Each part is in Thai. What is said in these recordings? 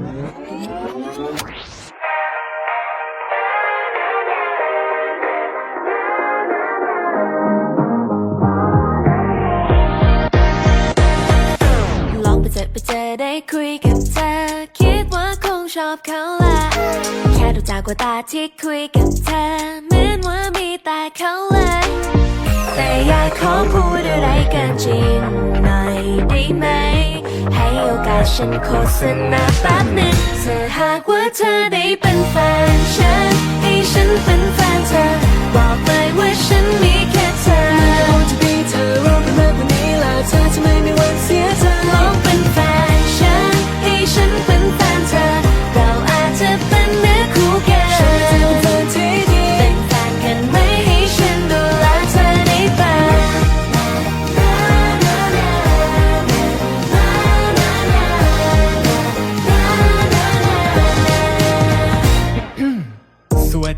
ลองไปเจอไปเจอได้คุยกับเธอ คิดว่าคงชอบเขาแหละแค่ดูจากกว่าตาที่คุยกับเธอเหมือนว่ามีแต่เขาเลยแต่อยากขอพูดอะไรกันจริงหน่อยได้ไหม ให้โอกาสฉันโฆษณาแป๊บหนึ่งเธอหากว่าเธอได้เป็นแฟนฉัน ให้ฉันเป็นแฟนเธอ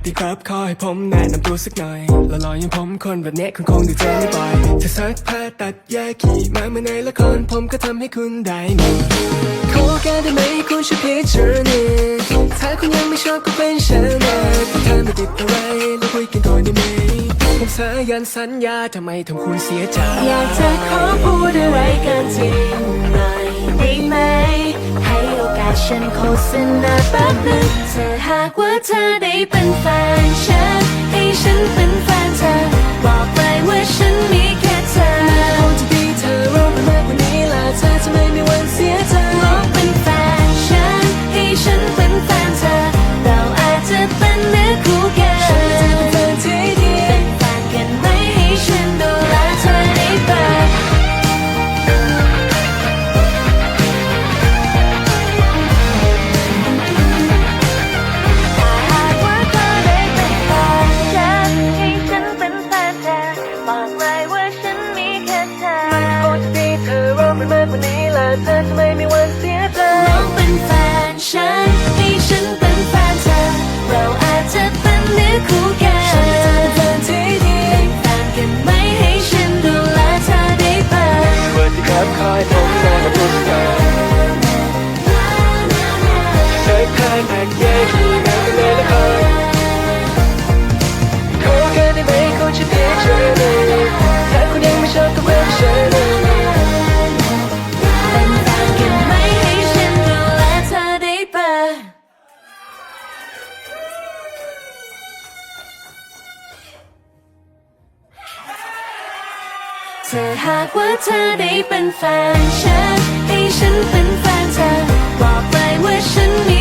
ดีครับขอให้ผมแนะนำตัวสักหน่อยลอๆอย่างผมคนแบบเนี้ยคุณคงด้เจอไม่บ่อยถ้าซักผ้าตัดแยกขี่มาเมื่อในละครผมก็ทำให้คุณได้หนึ่งขอแค่ได้ไหมคุณช่วยพิจารณาถ้าคุณยังไม่ชอบก็เป็นฉันนะถ้าไม่ติดอะไรแล้วคุยกันก่อนได้ไหมผมสายันสัญญาทำไมทำคุณเสียใจอยากจะขอพูดอะไรกันจริง โฆษณาแป๊บนึงเธอหากว่าเธอได้เป็นแฟนฉัน ให้ฉันเป็นแฟนเธอ บอกเลยว่าฉันมีแค่ เป็นมากกว่านี้ละเธอจะไม่มีวันเสียใจลองเป็นแฟนฉันให้ฉันเป็นแฟนเธอ เราอาจจะเป็นเนื้อคู่กันฉันจะเป็นแฟนที่ดีเป็นแฟนกันไหมให้ฉันดูแลเธอได้บ้างสวัสดีครับคอยผมแนะนำตัวสักหน่อยใช้ผ้าแบกแย ถ้าหากว่าเธอได้เป็นแฟนฉัน ให้ฉันเป็นแฟนเธอ บอกไปว่าฉันมี